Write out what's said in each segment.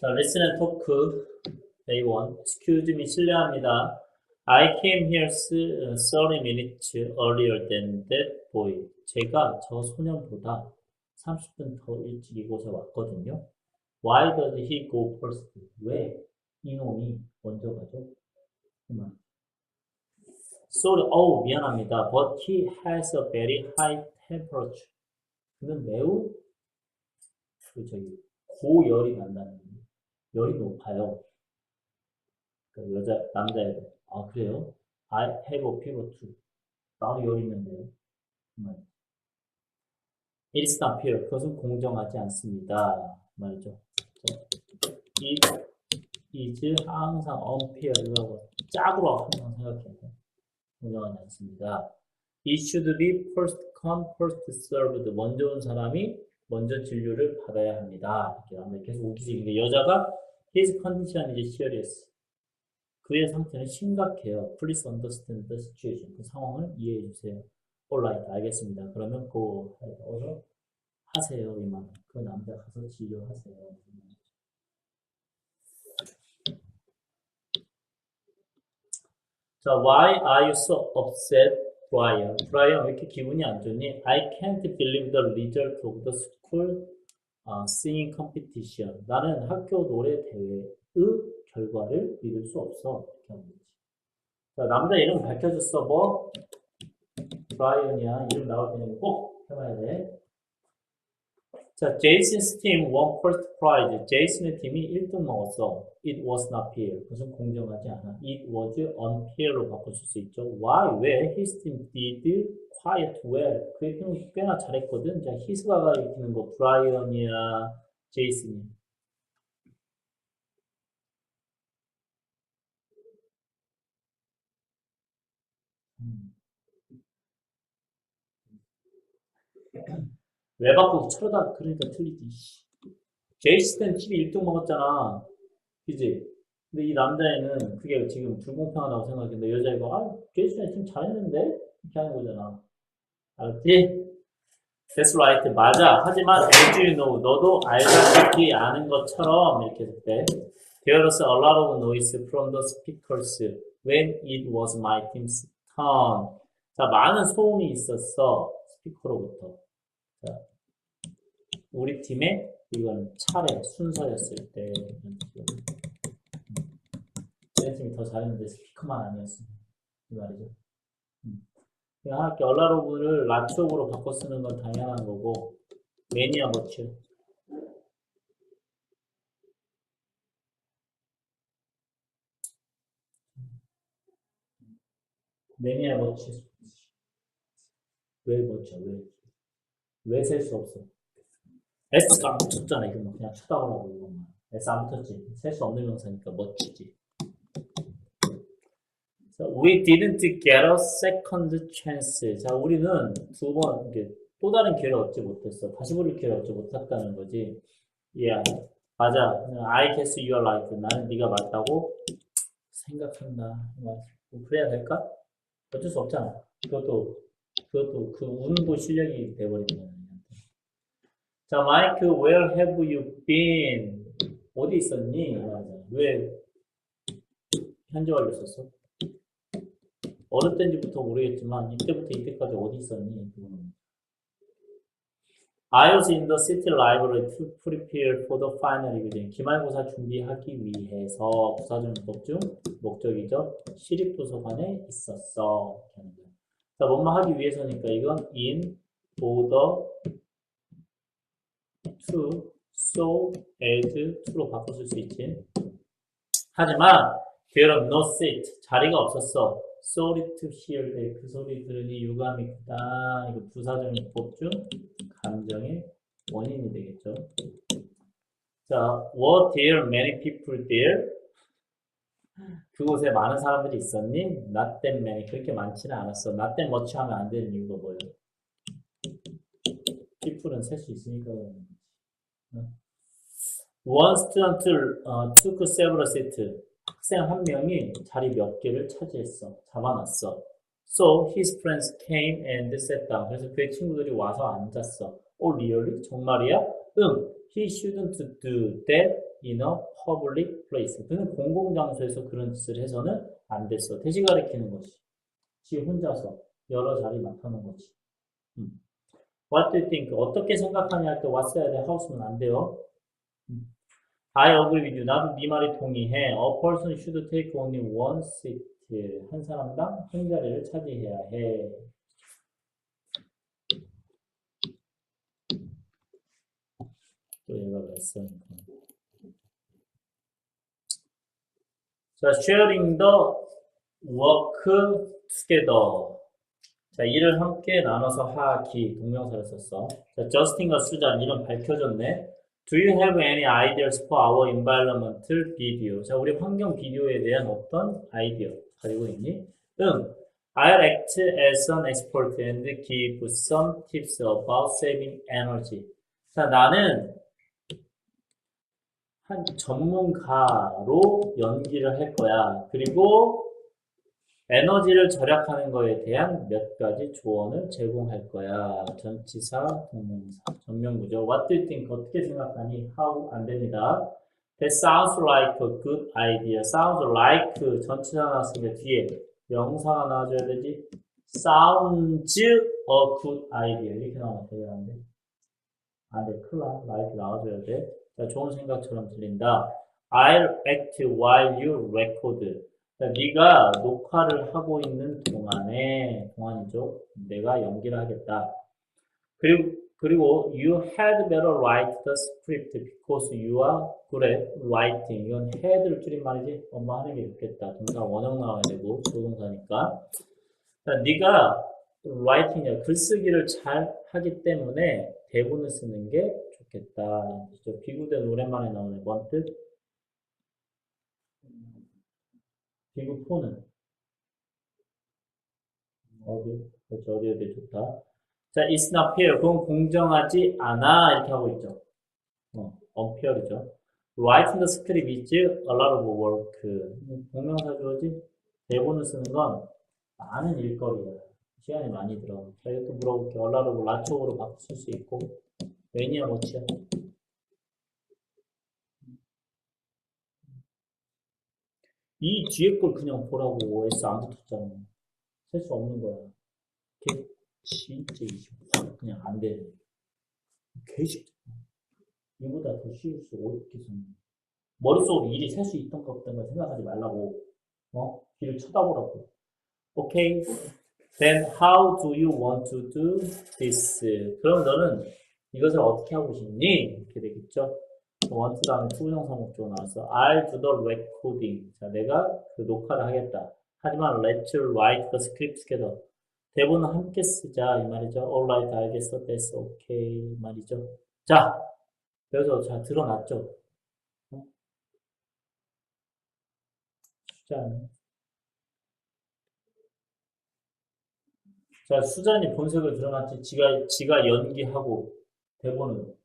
자, listen and talk. A1. Excuse me, 실례합니다. I came here s- uh, 30 minutes earlier than that boy. 제가 저 소년보다 30분 더 일찍 이곳에 왔거든요. Why does he go first? 왜 이놈이 먼저 가죠? 그만. Sorry, 어우 미안합니다. But he has a very high temperature. 그는 매우 그 저기 고열이 난다는. 열이 높아요. 그 여자 남자애들. 아 그래요? I have a fever too. 나도 열 있는데요. 음. It's not fair. 그것은 공정하지 않습니다. 말이죠. 자, It is 항상 unfair. 이라고 짝으로 항상 생각해야 돼. 공정하지 않습니다. It should be first come, first served. 먼저 온 사람이 먼저 진료를 받아야 합니다. 이렇게 계속 우기적인데 여자가 his condition is serious. 그의 상태는 심각해요. Please understand the situation. 그 상황을 이해해 주세요. Alright, 알겠습니다. 그러면 go 어서 하세요. 이 말. 그 남자 가서 진료하세요. 자, why are you so upset, Brian? Brian, 왜 이렇게 기분이 안 좋니? I can't believe the result of the school uh, singing competition. 나는 학교 노래 대회의 결과를 믿을 수 없어. 이렇게 하는 거지. 자, 남자 이름 밝혀줬어. 뭐? 브라이언이야. 이름 나올 때는 꼭 해봐야 돼. 자, 제이슨's team won first prize. 제이슨의 팀이 1등 먹었어. It was not fair. 그것은 공정하지 않아. It was unfair로 바꿔줄 수 있죠. Why? 왜? His team did quite well. 그의 팀은 꽤나 잘했거든. 자, his가 가리키는 거 브라이언이야, 제이슨이야. 음. 왜 바꾸고 쳐다 그러니까 틀리지. 씨. 제이슨은 팀이 1등 먹었잖아. 그지? 근데 이 남자애는 그게 지금 불공평하다고 생각했는데 여자애가 아 제이슨의 팀 잘했는데? 이렇게 하는 거잖아. 알았지? That's right. 맞아. 하지만 as you know, 너도 알다시피 아는 것처럼 이렇게 했을 때 There was a lot of noise from the speakers when it was my team's turn. 자, 많은 소음이 있었어. 스피커로부터. 자, 우리 팀의 이건 차례, 순서였을 때. 내 팀이 더 잘했는데 스피커만 아니었어. 이 말이죠. 음. 할게 얼라로브를 라쪽으로 바꿔 쓰는 건 당연한 거고, 매니아 버츠. 매니아 버츠. 왜 버쳐, 왜? 왜 셀 수 없어? S가 안 붙었잖아, 이거 뭐 그냥 쳐다보라고, 이것만. S 안 붙었지. 셀 수 없는 명사니까 멋지지. 자, we didn't get a second chance. 자, 우리는 두 번, 또 다른 기회를 얻지 못했어. 다시 부를 기회를 얻지 못했다는 거지. Yeah. 맞아. I guess you are right. 나는 네가 맞다고 생각한다. 뭐 그래야 될까? 어쩔 수 없잖아. 그것도, 그것도 그 운도 실력이 돼버리는 거야. 자, 마이크, where have you been? 어디 있었니? 왜 현재 완료 썼어? 어느 때인지부터 모르겠지만 이때부터 이때까지 어디 있었니? 그거는. I was in the city library to prepare for the final exam. 기말고사 준비하기 위해서 문법 중 목적이죠. 시립도서관에 있었어. 자, 뭐뭐 하기 위해서니까 이건 in order to, so, as, to로 바꿔 쓸수 있지. 하지만 are no seat. 자리가 없었어. sorry to hear that. 그 소리 들으니 유감이 크다. 이거 부사절 문법 중 감정의 원인이 되겠죠. 자, were there many people there? 그곳에 많은 사람들이 있었니? Not that many. 그렇게 많지는 않았어. Not that much 하면 안 되는 이유가 뭐예요? people은 셀 수 있으니까? One student uh, took several seats. 학생 한 명이 자리 몇 개를 차지했어. 잡아놨어. So his friends came and sat down. 그래서 그의 친구들이 와서 앉았어. 오, really? 정말이야? 응. He shouldn't do that in a public place. 그는 공공장소에서 그런 짓을 해서는 안 됐어. 대시 가리키는 거지. 지 혼자서 여러 자리 맡아놓은 거지. 음. What do you think? 어떻게 생각하냐 할 때 what 써야 돼? how 쓰면 안 돼요. 음. I agree with you. 나도 네 말에 동의해. A person should take only one seat. 한 사람당 한 자리를 차지해야 해. 또 얘가 낯서니까. 자, sharing the work together. 자, 일을 함께 나눠서 하기 동명사를 썼어. 자, justin과 수잔 이름 밝혀졌네. Do you have any ideas for our environmental video? 자, 우리 환경 비디오에 대한 어떤 아이디어 가지고 있니? 응. I'll act as an expert and give some tips about saving energy. 자, 나는 한 전문가로 연기를 할 거야. 그리고 에너지를 절약하는 거에 대한 몇 가지 조언을 제공할 거야. 전치사, 동명사, 전명구조. What do you think? 어떻게 생각하니? How? 안 됩니다. That sounds like a good idea. Sounds like 전치사 나왔으니까 뒤에 명사가 나와줘야 되지. Sounds a good idea. 이렇게 나오면 되겠는데. 아, 네, 큰일 나. like 나와줘야 돼. 자, 좋은 생각처럼 들린다. I'll act while you record. 자, 네가 녹화를 하고 있는 동안에 동안이죠. 내가 연기를 하겠다. 그리고 그리고 you had better write the script because you are good at writing. 이건 had를 줄인 말이지. 엄마 하는 게 좋겠다. 동사 원형 나와야 되고 조동사니까. 자, 네가 writing, 글쓰기를 잘 하기 때문에 대본을 쓰는 게 좋겠다. 저 비구된 오랜만에 나오는 뭔 뜻? 비구 폰은 어디? 그렇죠. 어디 어디 좋다. 자, it's not fair. 그건 공정하지 않아. 이렇게 하고 있죠. 어, unfair이죠. Writing the script is a lot of work. 동명사 주어지 대본을 쓰는 건 많은 일거리야. 시간이 많이 들어. 자, 이것도 물어볼게. of 라쪽으로 바꿀 수 있고. 왜냐, 뭐지야? 이 뒤에 걸 그냥 보라고 S 안 붙었잖아. 셀 수 없는 거야. 걔 진짜 이게 확 그냥 안 돼. 개쉽. 이보다 더 쉬울 수 어렵게 생 머릿속으로 일이 셀 수 있던 가 없던 가 생각하지 말라고. 어? 뒤를 쳐다보라고. 오케이. Then how do you want to do this? 그럼 너는 이것을 어떻게 하고 싶니? 이렇게 되겠죠. Want 다음에 투부정사 목적어 나왔어. I'll do the recording. 자, 내가 그 녹화를 하겠다. 하지만 let's write the script together. 대본은 함께 쓰자 이 말이죠. Alright, 알겠어, 오케이 이 말이죠. 자, 여기서 자 드러났죠. 어? 않네. 자, 수잔이 본색을 드러났지. 지가 지가 연기하고 대본은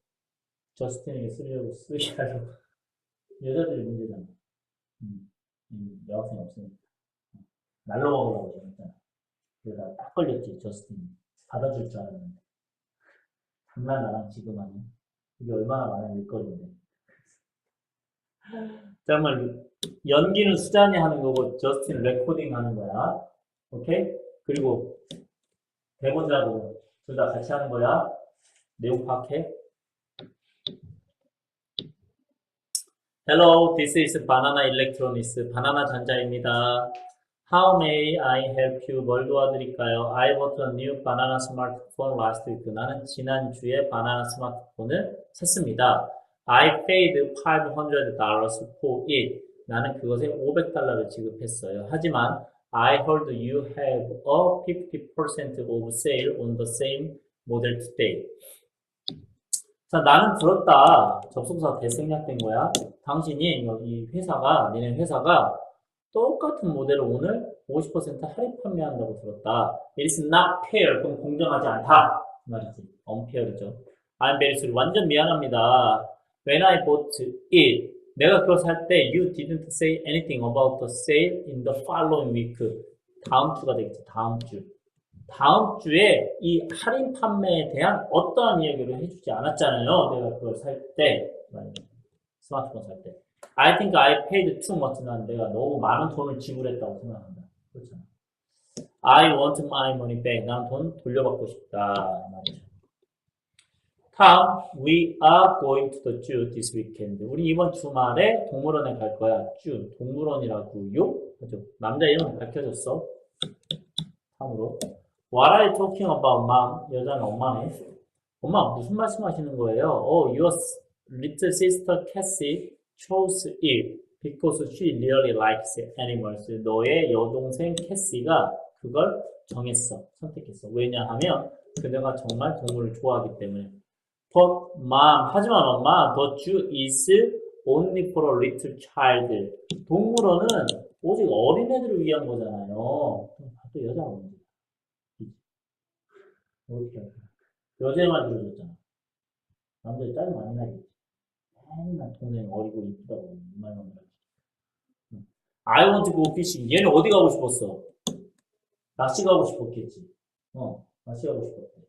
저스틴에게 쓰려고 쓰게 하려고 여자들이 문제잖아. 음, 음, 여학생 없으니까 날로 먹으라고 정했잖아. 그래서 딱 걸렸지 저스틴 받아줄 줄 알았는데 장난 나랑 지금 하면 이게 얼마나 많은 일거리인데. 정말 연기는 수잔이 하는 거고 저스틴 레코딩 하는 거야. 오케이? 그리고 대본자도 둘다 같이 하는 거야. 내용 파악해. Hello, this is Banana Electronics. 바나나 전자입니다. How may I help you? 뭘 도와드릴까요? I bought a new banana smartphone last week. 나는 지난주에 바나나 스마트폰을 샀습니다. I paid $500 for it. 나는 그것에 500달러를 지급했어요. 하지만 I heard you have a 50% of sale on the same model today. 자, 나는 들었다. 접속사 대생략된 거야. 당신이 이 회사가, 니네 회사가 똑같은 모델을 오늘 50% 할인 판매한다고 들었다. It is not fair. 그럼 공정하지 않다. 그 말이지. unfair이죠. I'm very sorry. 완전 미안합니다. When I bought it, 내가 그걸 살 때 you didn't say anything about the sale in the following week. 다음 주가 되겠지. 다음 주. 다음 주에 이 할인 판매에 대한 어떠한 이야기를 해주지 않았잖아요. 내가 그걸 살 때, 스마트폰 살 때. I think I paid too much. 난 내가 너무 많은 돈을 지불했다고 생각한다. 그렇잖아. I want my money back. 난 돈 돌려받고 싶다. 말이죠. 다음, we are going to the zoo this weekend. 우리 이번 주말에 동물원에 갈 거야. zoo, 동물원이라고요? 남자 이름 밝혀졌어. 다음으로. What are you talking about, mom? 여자는 엄마네. 엄마, 무슨 말씀 하시는 거예요? Oh, your little sister Cassie chose it because she really likes animals. 너의 여동생 캐시가 그걸 정했어. 선택했어. 왜냐하면 그녀가 정말 동물을 좋아하기 때문에. But mom, 하지만 엄마, the zoo is only for a little child. 동물원은 오직 어린애들을 위한 거잖아요. 또 여자가 문제. 어떻게 할까? 여자만 들어줬잖아. 남자들 짜증 많이 나겠지. 맨날 동생 어리고 이쁘다고 이 말만. 응. I want to go fishing. 얘는 어디 가고 싶었어? 낚시 가고 싶었겠지. 어, 낚시 가고 싶었대.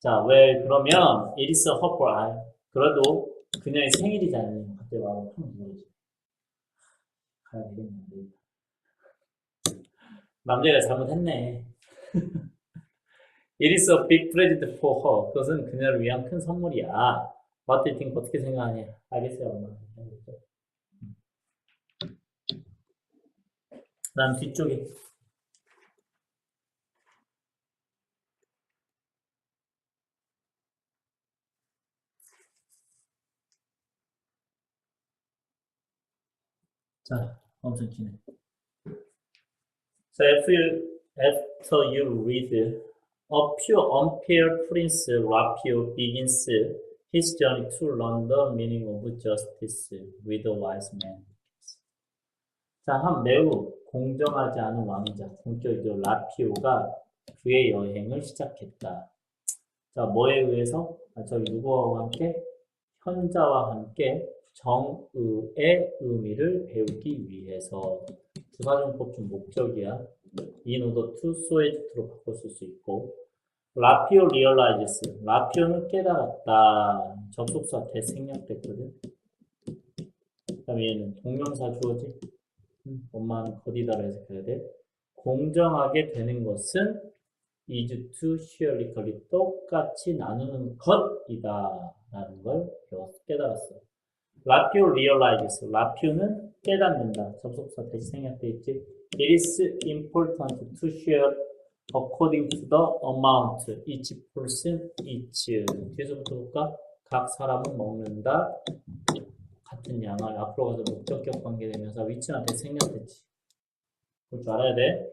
자, 왜 그러면 it is her birthday. 그래도 그녀의 생일이잖아요. 갑자기 와서 참 모르지. 가야 되겠는데. 남자가 잘못했네. It is a big present for her. 그것은 그녀를 위한 큰 선물이야. What do you think? 어떻게 생각하냐? 알겠어요, 엄마. 다음 뒤쪽에. 자, 엄청 기네. So if you, after you read A pure unfair prince Raphael begins his journey to learn the meaning of justice with a wise man. 자, 한 매우 공정하지 않은 왕자, 본격적으로 라피오가 그의 여행을 시작했다. 자, 뭐에 의해서? 아, 저기 누구와 함께? 현자와 함께 정의의 의미를 배우기 위해서 부사정법 중 목적이야. In order to so의 주로 바꿨을 수 있고 라피오 realizes 라피오는 깨달았다. 접속사 대 생략됐거든. 그 다음에 얘는 동명사 주어지. 음, 엄마는 거디다라 해석해야 돼. 공정하게 되는 것은 is to share equally 똑같이 나누는 것이다. 라는 걸 배웠, 깨달았어. 라피오 realizes 라피오는 깨닫는다. 접속사 대시 생략돼 있지 It is important to share according to the amount each person each. 뒤에서부터 볼까? 각 사람은 먹는다. 같은 양을 앞으로 가서 목적격 관계되면서 위치나 대생략됐지. 볼줄 알아야 돼.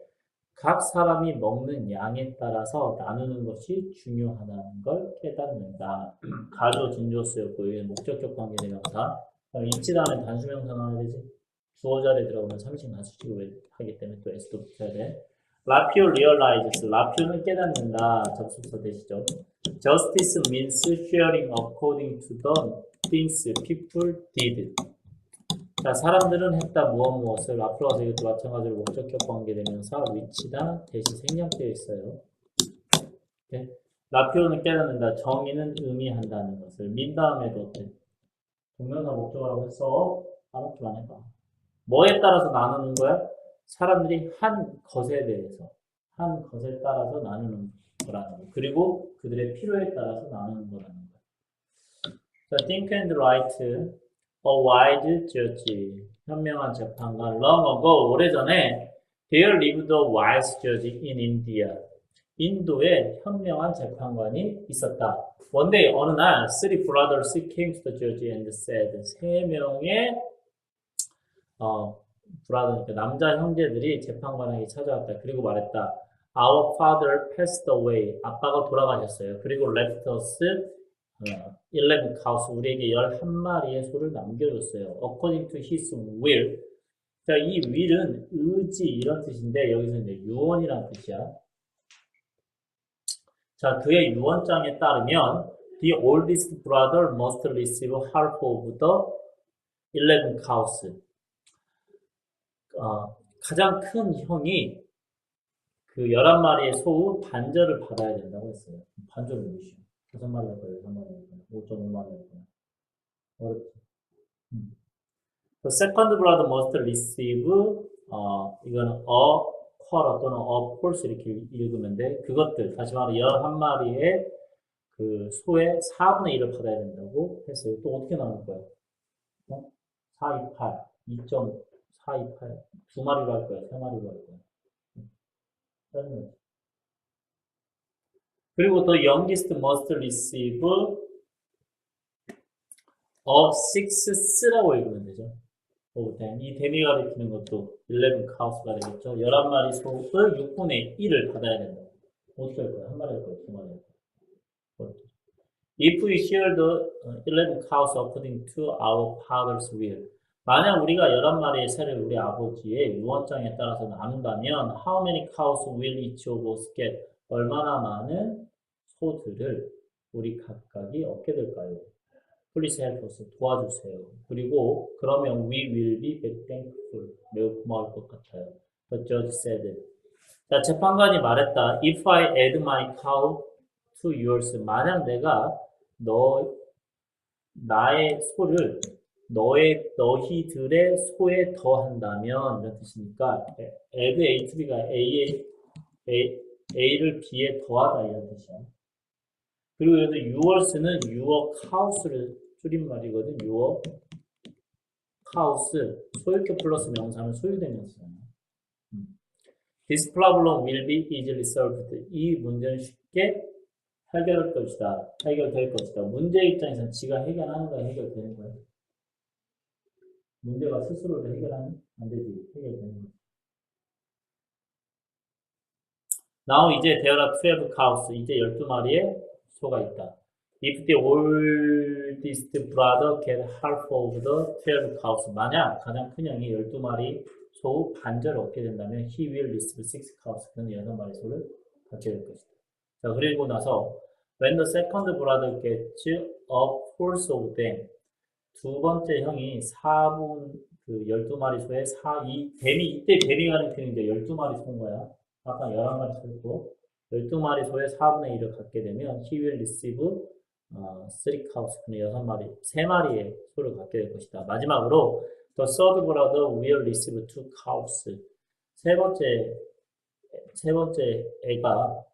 각 사람이 먹는 양에 따라서 나누는 것이 중요하다는 걸 깨닫는다. 가조 진조수였고 이게 목적격 관계되면서 이치 다음에 단수명사 나와야 되지. 주어 자리에 들어가면 3식 나수식을 하기 때문에 또 S도 붙여야 돼. 라피오 realizes. 라피오는 깨닫는다. 접속사 되시죠. Justice means sharing according to the things people did. 자, 사람들은 했다 무엇 무엇을 앞으로 가서 이것도 마찬가지로 목적격 관계되면서 위치다 대시 생략되어 있어요. 네. 라피오는 깨닫는다. 정의는 의미한다는 것을. 민 다음에도 어때? 동명사 목적어라고 해서 아무것도 안 해봐. 뭐에 따라서 나누는 거야? 사람들이 한 것에 대해서 한 것에 따라서 나누는 거라는 거. 그리고 그들의 필요에 따라서 나누는 거라는 거. 자, think and write a wise judge. 현명한 재판관. Long ago, 오래전에 there lived a wise judge in India. 인도에 현명한 재판관이 있었다. One day, 어느 날, three brothers came to the judge and said, 세 명의 어, 브라더니까 남자 형제들이 재판관에게 찾아왔다. 그리고 말했다. Our father passed away. 아빠가 돌아가셨어요. 그리고 left us 어, 11 cows. 우리에게 11마리의 소를 남겨줬어요. According to his will. 자, 이 will은 의지 이런 뜻인데 여기서 이제 유언이라는 뜻이야. 자, 그의 유언장에 따르면 the oldest brother must receive half of the 11 cows. 어, 가장 큰 형이 그그 11마리의 소우 반절을 받아야 된다고 했어요. 반절은 몇이요? 5마리 할 거예요, 6마리 할 거예요, 5.5마리 할 거예요. 어렵죠. 음. The second brother must receive, 어, 이거는 a quarter 또는 a fourth 이렇게 읽으면 돼. 그것들, 다시 말해 11마리의 그 소의 4분의 1을 받아야 된다고 했어요. 또 어떻게 나눌 거예요? 어? 4, 2, 8, 2.4, 2, 8. 두 마리로 할 거야, 세 마리로 할 거야. 거지. 그리고 또 youngest must receive of six라고 읽으면 되죠. 오, 이 대미가 가리키는 것도 11 카우스가 되겠죠. 11마리 소의 6분의 1을 받아야 된다. 어떻게 할 거야? 한 마리 할 거야? 두 마리 할 거야? If we share the 11 cows according to our father's will. 만약 우리가 11마리의 새를 우리 아버지의 유언장에 따라서 나눈다면 how many cows will each of us get? 얼마나 많은 소들을 우리 각각이 얻게 될까요? Please help us. 도와주세요. 그리고 그러면 we will be very thankful. 매우 고마울 것 같아요. The judge said. 자, 재판관이 말했다. If I add my cow to yours. 만약 내가 너 나의 소를 너의 너희들의 소에 더한다면 이런 뜻이니까 add a to b가 a에 a, a를 b에 더하다 이런 뜻이야. 그리고 여기 yours는 your house를 줄임말이거든. your house 소유격 플러스 명사는 소유되면서. This problem will be easily solved. 이 문제는 쉽게 해결할 것이다. 해결될 것이다. 문제 입장에서는 지가 해결하는 거야, 해결되는 거야. 문제가 스스로를 해결하는 안 되지. 해결되는 거야. Now 이제 there are 12 cows. 이제 12마리의 소가 있다. If the oldest brother get half of the 12 cows. 만약 가장 큰 형이 12마리 소 반절을 얻게 된다면 he will receive 6 cows. 그는 6마리 소를 받게 될 것이다. 자, 그리고 나서 when the second brother gets a fourth of them. 두 번째 형이 4분 그 12마리 소에 4, 2, 뱀이 이때 뱀이 가리키는 게 12마리 소인 거야. 아까 11마리 소였고 12마리 소에 4분의 1을 갖게 되면 he will receive 어, 3 cows, 그는 6마리, 3마리의 소를 갖게 될 것이다. 마지막으로 the third brother will receive 2 cows. 세 번째 세 번째 애가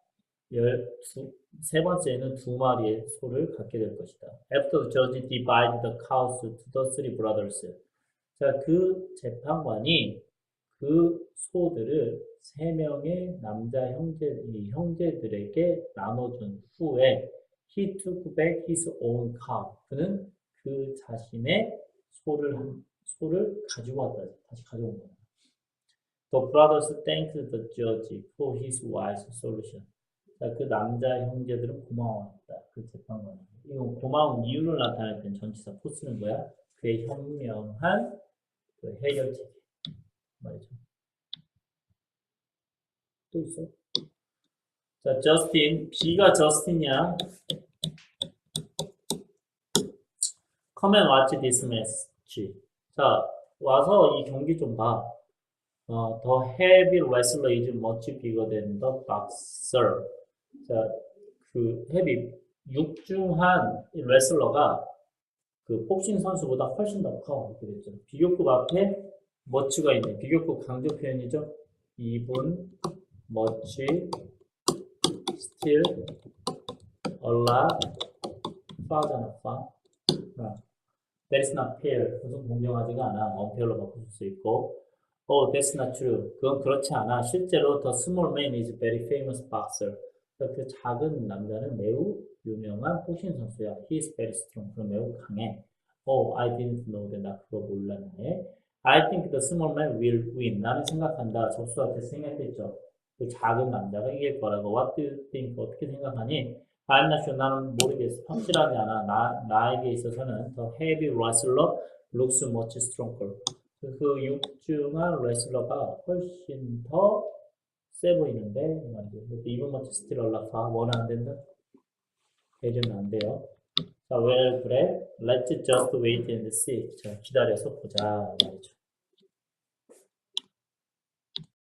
12, 세 번째는 두 마리의 소를 갖게 될 것이다. After the judge divided the cows to the three brothers. 자, 그 재판관이 그 소들을 세 명의 남자 형제, 이 형제들에게 나눠준 후에 he took back his own cow. 그는 그 자신의 소를 한, 소를 가지고 왔다. 다시 가져온 거야. The brothers thanked the judge for his wise solution. 자, 그 남자 형제들은 고마웠다. 그 재판관이. 이건 고마운 이유를 나타낼 땐 전치사 포 쓰는 거야. 그의 현명한 그 해결책 말이죠. 또 있어? 자, 저스틴. B가 저스틴이야. Come and watch this match. 자, 와서 이 경기 좀 봐. 어, the heavy wrestler is much bigger than the boxer. 자, 그 헤비 육중한 레슬러가 그 복싱 선수보다 훨씬 더 커. 이렇게 됐죠. 비교급 앞에 머치가 있네. 비교급 강조 표현이죠. 2분 머치 스틸 얼라 파잖아 파. That is not fair. 그것은 공정하지가 않아. unfair로 바꿀 수 있고 Oh, that's not true. 그건 그렇지 않아. 실제로 the small man is very famous boxer. 그 작은 남자는 매우 유명한 복싱 선수야. He is very strong. 그럼 매우 강해. Oh, I didn't know that. 나 그거 몰랐네. I think the small man will win. 나는 생각한다. 접수한테 생각했죠. 그 작은 남자가 이길 거라고. What do you think? 어떻게 생각하니? I'm not sure. 나는 모르겠어. 확실하지 않아. 나, 나에게 있어서는 the heavy wrestler looks much stronger. 그 육중한 레슬러가 훨씬 더 세 보이는데 이 말이죠. 이번 먼저 스틸 얼라파 원은 안 된다. 대전은 안 돼요. 자, well 그래. Let's just wait and see. 자, 기다려서 보자 말이죠.